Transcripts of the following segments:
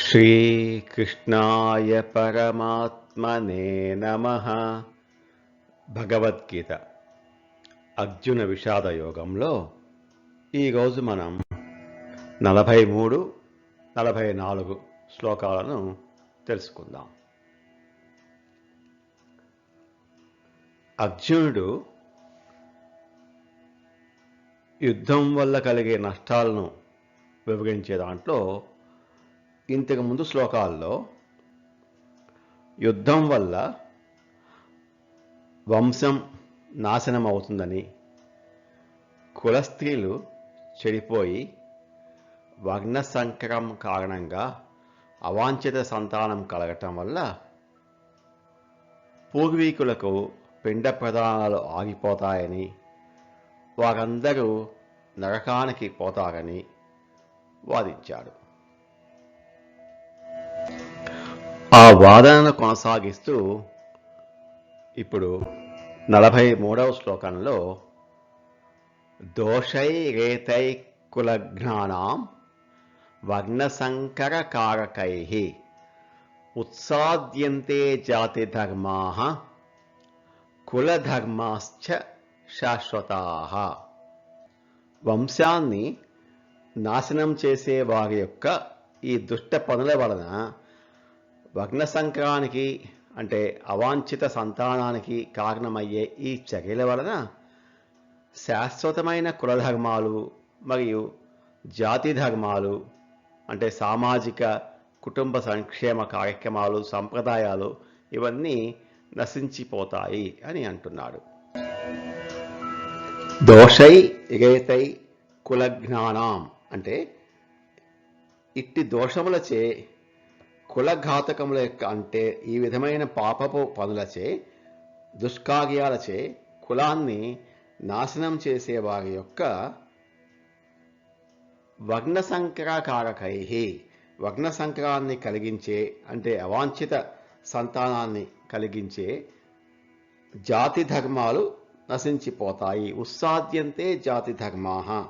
శ్రీకృష్ణాయ పరమాత్మనే నమ. భగవద్గీత. అర్జున విషాద యోగంలో ఈరోజు మనం నలభై మూడు నలభై నాలుగు శ్లోకాలను తెలుసుకుందాం. అర్జునుడు యుద్ధం వల్ల కలిగే నష్టాలను వివరించే దాంట్లో ఇంతకు ముందు శ్లోకాల్లో యుద్ధం వల్ల వంశం నాశనం అవుతుందని కులస్త్రీలు చెడిపోయి వగ్న సంకరం కారణంగా అవాంఛిత సంతానం కలగటం వల్ల పూర్వీకులకు పిండ ప్రదానాలు ఆగిపోతాయని వారందరూ నరకానికి పోతారని వాదించాడు. ఆ వాదనను కొనసాగిస్తూ ఇప్పుడు నలభై మూడవ శ్లోకంలో దోషై రేతై కులఘ్నానాం వర్ణసంకర కారకై ఉత్సాద్యంతే జాతి ధర్మా కులధర్మాశ్చ శాశ్వతా. వంశాన్ని నాశనం చేసే వారి యొక్క ఈ దుష్ట పనుల వలన వగ్న సంక్రానికి అంటే అవాంఛిత సంతానానికి కారణమయ్యే ఈ చర్యల వలన శాశ్వతమైన కులధర్మాలు మరియు జాతి ధర్మాలు అంటే సామాజిక కుటుంబ సంక్షేమ కార్యక్రమాలు సంప్రదాయాలు ఇవన్నీ నశించిపోతాయి అని అంటున్నాడు. దోషై రేతై కులజ్ఞానం అంటే ఇట్టి దోషములచే కులఘాతకముల యొక్క అంటే ఈ విధమైన పాపపు పనులచే దుష్కార్యాలచే కులాన్ని నాశనం చేసే వారి యొక్క వగ్న సంక్రాకారకై వగ్న సంక్రాన్ని కలిగించే అంటే అవాంఛిత సంతానాన్ని కలిగించే జాతి ధర్మాలు నశించిపోతాయి. ఉత్సాద్యంతే జాతి ధర్మా.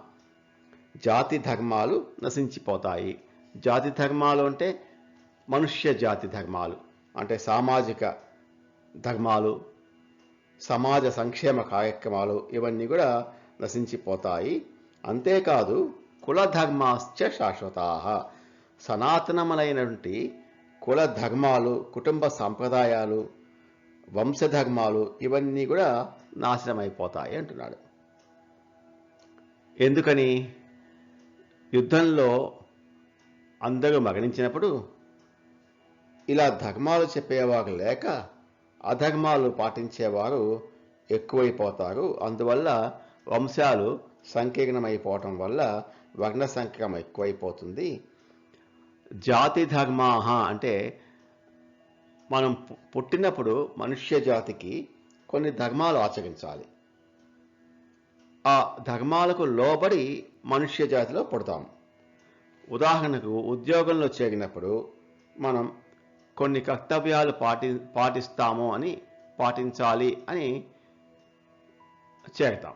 జాతి ధర్మాలు నశించిపోతాయి. జాతి ధర్మాలు అంటే మనుష్య జాతి ధర్మాలు అంటే సామాజిక ధర్మాలు సమాజ సంక్షేమ కార్యక్రమాలు ఇవన్నీ కూడా నశించిపోతాయి. అంతేకాదు కులధర్మాశ్చ శాశ్వతా. సనాతనములైనటువంటి కుల ధర్మాలు కుటుంబ సాంప్రదాయాలు వంశధర్మాలు ఇవన్నీ కూడా నాశనమైపోతాయి అంటున్నాడు. ఎందుకని? యుద్ధంలో అందరూ మరణించినప్పుడు ఇలా ధర్మాలు చెప్పేవారు లేక అధర్మాలు పాటించేవారు ఎక్కువైపోతారు. అందువల్ల వంశాలు సంకీర్ణమైపోవటం వల్ల వర్ణ సంక్రమం ఎక్కువైపోతుంది. జాతి ధర్మాహ అంటే మనం పుట్టినప్పుడు మనుష్య జాతికి కొన్ని ధర్మాలు ఆచరించాలి. ఆ ధర్మాలకు లోబడి మనుష్య జాతిలో పుడతాం. ఉదాహరణకు ఉద్యోగంలో చేరినప్పుడు మనం కొన్ని కర్తవ్యాలు పాటి పాటిస్తాము అని పాటించాలి అని చేరతాం.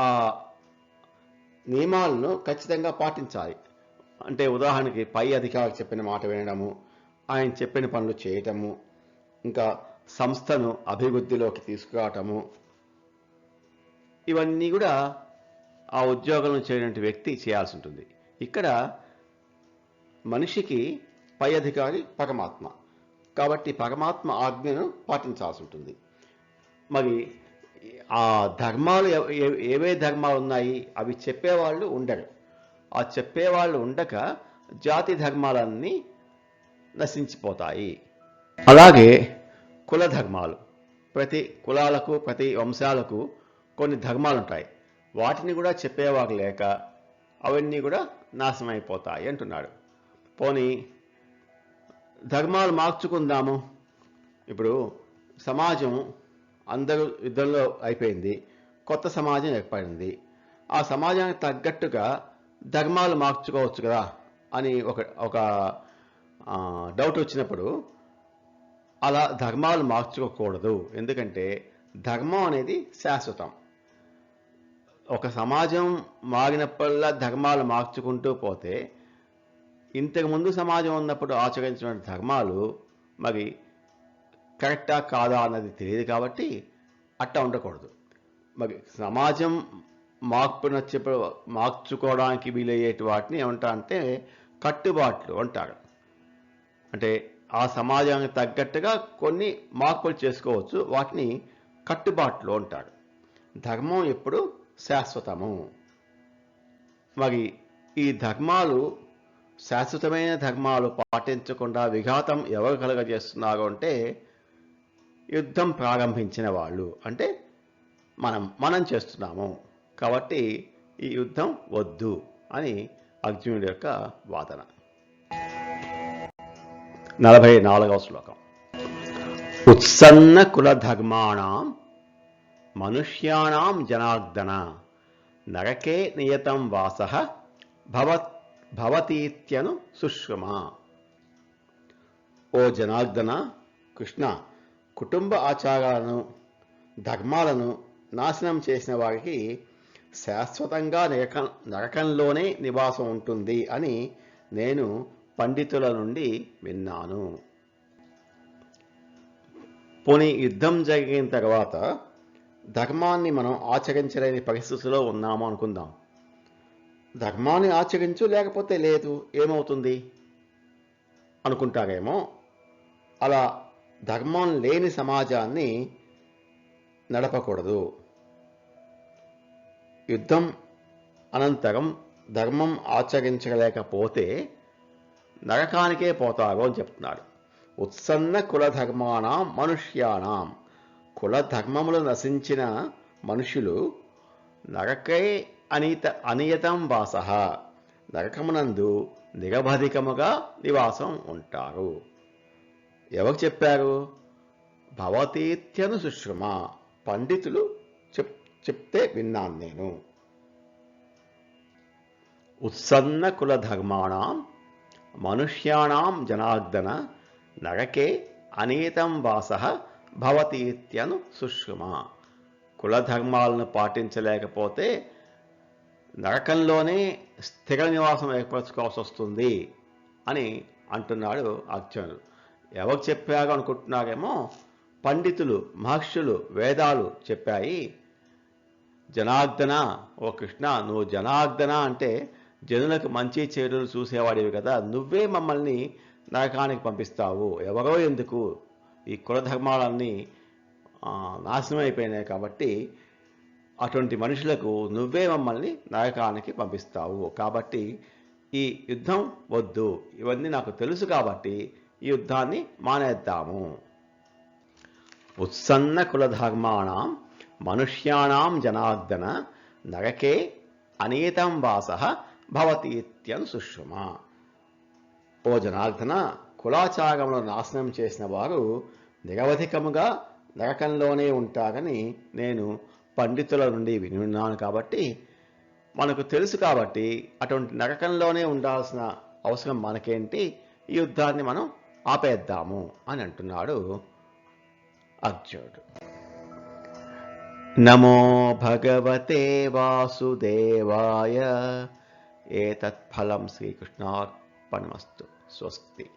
ఆ నియమాలను ఖచ్చితంగా పాటించాలి. అంటే ఉదాహరణకి పై అధికారులు చెప్పిన మాట వినడము ఆయన చెప్పిన పనులు చేయటము ఇంకా సంస్థను అభివృద్ధిలోకి తీసుకురావటము ఇవన్నీ కూడా ఆ ఉద్యోగంలో చేరినటువంటి వ్యక్తి చేయాల్సి ఉంటుంది. ఇక్కడ మనిషికి పై అధికారి పరమాత్మ. కాబట్టి పరమాత్మ ఆజ్ఞను పాటించాల్సి ఉంటుంది. మరి ఆ ధర్మాలు ఏవే ధర్మాలు ఉన్నాయి అవి చెప్పేవాళ్ళు ఉండరు. ఆ చెప్పేవాళ్ళు ఉండక జాతి ధర్మాలన్నీ నశించిపోతాయి. అలాగే కుల ధర్మాలు. ప్రతి కులాలకు ప్రతి వంశాలకు కొన్ని ధర్మాలు ఉంటాయి వాటిని కూడా చెప్పేవారు లేక అవన్నీ కూడా నాశనమైపోతాయి అంటున్నాడు. పోనీ ధర్మాలు మార్చుకుందాము. ఇప్పుడు సమాజం అందరూ యుద్ధంలో అయిపోయింది. కొత్త సమాజం ఏర్పడింది. ఆ సమాజానికి తగ్గట్టుగా ధర్మాలు మార్చుకోవచ్చు కదా అని ఒక ఒక డౌట్ వచ్చినప్పుడు అలా ధర్మాలు మార్చుకోకూడదు. ఎందుకంటే ధర్మం అనేది శాశ్వతం. ఒక సమాజం మారినప్పుడల్లా ధర్మాలు మార్చుకుంటూ పోతే ఇంతకు ముందు సమాజం ఉన్నప్పుడు ఆచరించిన ధర్మాలు మరి కరెక్టా కాదా అన్నది తెలియదు కాబట్టి అట్టా ఉండకూడదు. మరి సమాజం మార్పు నచ్చే మార్చుకోవడానికి వీలయ్యేటి వాటిని ఏమంటా అంటే కట్టుబాట్లు అంటారు. అంటే ఆ సమాజానికి తగ్గట్టుగా కొన్ని మార్పులు చేసుకోవచ్చు వాటిని కట్టుబాట్లు అంటారు. ధర్మం ఎప్పుడు శాశ్వతము. మరి ఈ ధర్మాలు శాశ్వతమైన ధర్మాలు పాటించకుండా విఘాతం ఎవరు కలుగజేస్తున్నారు అంటే యుద్ధం ప్రారంభించిన వాళ్ళు. అంటే మనం మనం చేస్తున్నాము. కాబట్టి ఈ యుద్ధం వద్దు అని అర్జునుడి యొక్క వాదన. నలభై నాలుగవ శ్లోకం. ఉత్సన్న కుల ధర్మాణం మనుష్యాణం జనార్దన నరకే నియతం వాస భవత్ భవతీత్యను సుష్మ ఓ జనార్దన కృష్ణ కుటుంబ ఆచారాలను ధర్మాలను నాశనం చేసిన వారికి శాశ్వతంగా నరక నరకంలోనే నివాసం ఉంటుంది అని నేను పండితుల నుండి విన్నాను. పోనీ యుద్ధం జరిగిన తర్వాత ధర్మాన్ని మనం ఆచరించలేని పరిస్థితిలో ఉన్నాము అనుకుందాం. ధర్మాన్ని ఆచరించు లేకపోతే లేదు ఏమవుతుంది? అనుకుంటారేమో. అలా ధర్మం లేని సమాజాన్ని నడపకూడదు. యుద్ధం అనంతరం ధర్మం ఆచరించలేకపోతే నరకానికే పోతారు అని చెప్తున్నాడు ఉత్సన్న కుల ధర్మాణం మనుష్యాణం నశించిన మనుషులు నరకే అనిత అనియతం వాస. నరకమునందు నిరవధికముగా నివాసం ఉంటారు. ఎవరు చెప్పారు? భవతీత్యను సుశ్రుమ. పండితులు చెప్ చెప్తే విన్నాను నేను. ఉత్సన్న కుల ధర్మాణం మనుష్యాణం జనార్దన నరకే అనీతం వాస భవతీత్యను సుశ్రమ. కులధర్మాలను పాటించలేకపోతే నరకంలోనే స్థిర నివాసం ఏర్పరచుకోవాల్సి వస్తుంది అని అంటున్నాడు అర్జునుడు. ఎవరు చెప్పారు అనుకుంటున్నారేమో పండితులు మహర్షులు వేదాలు చెప్పాయి జనార్దన ఓ కృష్ణ నువ్వు జనార్దన అంటే జనులకు మంచి చెడులు చూసేవాడివి కదా నువ్వే మమ్మల్ని నరకానికి పంపిస్తావు. ఎవరో ఎందుకు? ఈ కులధర్మాలన్నీ నాశనం అయిపోయినాయి కాబట్టి అటువంటి మనుషులకు నువ్వే మమ్మల్ని నరకానికి పంపిస్తావు. కాబట్టి ఈ యుద్ధం వద్దు. ఇవన్నీ నాకు తెలుసు కాబట్టి ఈ యుద్ధాన్ని మానేద్దాము. ఉత్సన్న కులధర్మాణం మనుష్యాణం జనార్దన నరకే అనీతం వాస భవతీత్యను సుష్మ. ఓ జనార్దన కులాచారములను నాశనం చేసిన వారు నిరవధికముగా నరకంలోనే ఉంటారని నేను పండితుల నుండి విని ఉన్నాను కాబట్టి మనకు తెలుసు కాబట్టి అటువంటి నరకంలోనే ఉండాల్సిన అవసరం మనకేంటి? ఈ యుద్ధాన్ని మనం ఆపేద్దాము అని అంటున్నాడు అర్జునుడు. నమో భగవతే వాసుదేవాయ ఏతత్ఫలం శ్రీకృష్ణార్పణమస్తు. స్వస్తి.